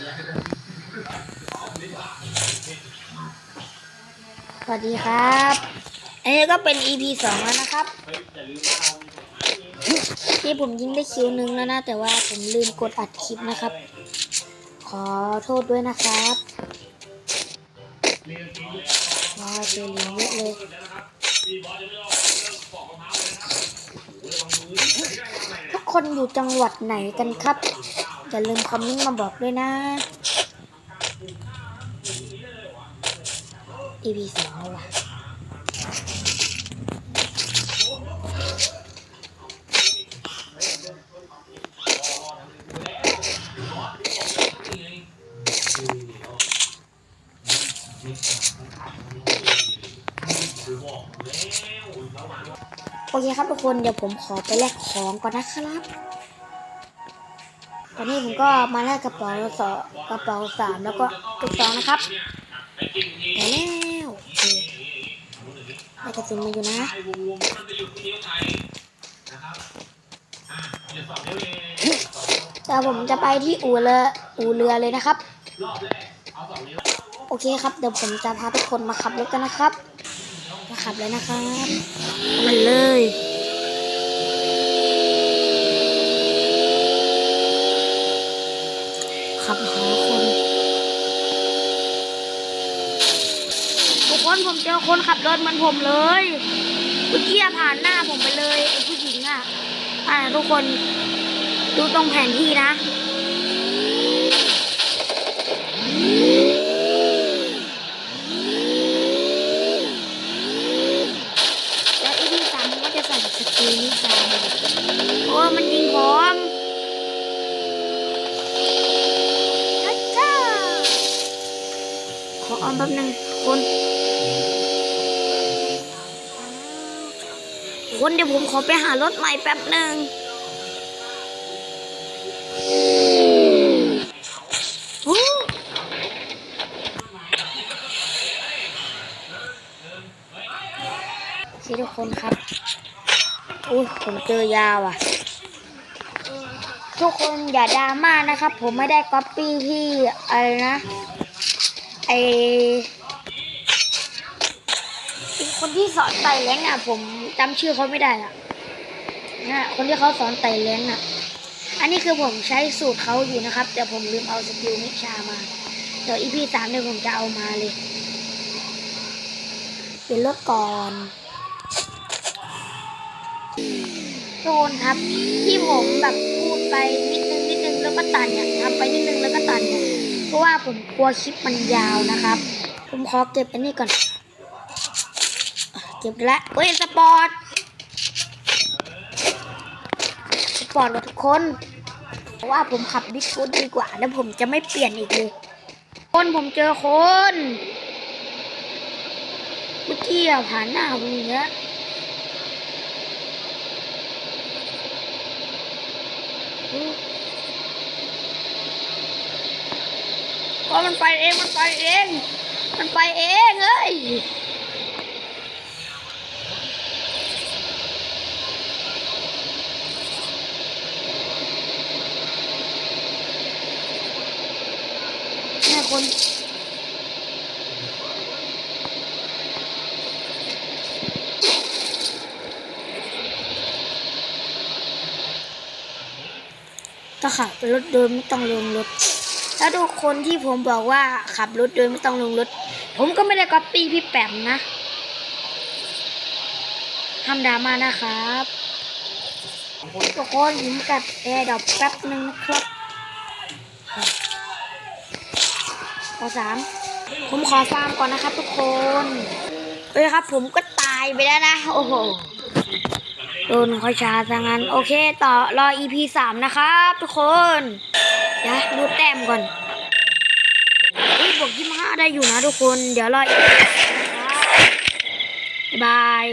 สวัสดีครับ อันนี้ก็เป็น EP สองแล้วนะครับ ที่ผมยิงได้คิวหนึ่งแล้วนะ แต่ว่าผมลืมกดอัดคลิปนะครับ ขอโทษด้วยนะครับว้าวเจอเหรียญเยอะเลยทุกคนอยู่จังหวัดไหนกันครับ อย่าลืมคอมเมนต์มาบอกด้วยนะ EP สองแล้วว่ะโอเคครับทุกคนเดี๋ยวผมขอไปแลกของก่อนนะครับ อนนี้ผมก็มาแลกกระเป๋าสองกระเป๋าสามแล้วก็ตุ๊กสองนะครับไปแล้วโอเคได้กระสุนมาอยู่นะเดี๋ยวผมจะไปที่อู่เรืออู่เรือเลยนะครับ โอเคครับเดี๋ยวผมจะพาทุกคนมาขับรถกันนะครับมาขับเลยนะครับมันเลย ขับหาคนทุกคนผมเจอคนขับรถมันผมเลยเมื่อกี้ผ่านหน้าผมไปเลยไอ้ผู้หญิงอะอ่าทุกคนดูตรงแผนที่นะแล้วอีพีสามก็จะใส่สกิลนี้ตามโอ้มันยิงผมฮัจจ้าข อออมแป๊บนึงคนคนเดี๋ยวผมขอไปหารถใหม่แป๊บหนึ่งโอ้โอเคทุกคนครับอุ้ยผมเจอยาว่ะ ทุกคนอย่าดราม่านะครับ ผมไม่ได้ก๊อปปี้ที่อะไรนะ ไอคนที่สอนไต่แรงอะ ผมจำชื่อเขาไม่ได้อะนะคนที่เขาสอนไต่แรงอะ อันนี้คือผมใช้สูตรเขาอยู่นะครับ แต่ผมลืมเอาสกิลมิชามา เดี๋ยวอีพีสามเดี๋ยวผมจะเอามาเลยเปลี่ยนรถก่อนโดนครับ ที่ผมแบบพูดไปนิดนึงนิดนึงแล้วก็ตัดเนี่ยทำไปนิดนึงแล้วก็ตัดเนี่ย เพราะว่าผมกลัวคลิปมันยาวนะครับ ผมขอเก็บอันนี้ก่อน เก็บแล้วเฮ้ยสปอร์ตสปอร์ตทุกคนเพราะว่าผมขับบิ๊กฟุตดีกว่า แล้วผมจะไม่เปลี่ยนอีกเลย คนผมเจอคนเมื่อกี้ผ่านหน้าผมอย่างเงี้ย ก็มันไปเองมันไปเอง มันไปเองเฮ้ยเนี่ยคนถ้าขับรถโดยไม่ต้องลงรถ ถ้าทุกคนที่ผมบอกว่าขับรถโดยไม่ต้องลงรถ ผมก็ไม่ได้ก๊อปปี้พี่แปมนะห้ามดราม่านะครับทุกคนผมกัดแอร์ดอปแป๊บหนึ่งนะครับขอสามผมขอฟาร์มก่อนนะครับ ทุกคนเอ้ยครับ ผมก็ตายไปแล้วนะ โอ้โหโดนคอยชาซะงั้น โอเค ต่อรอ EP สามนะครับ ทุกคน ก่อนอุ้ยบวกยี่ห้าได้อยู่นะทุกคน เดี๋ยวรอ EP สามนะครับายบาย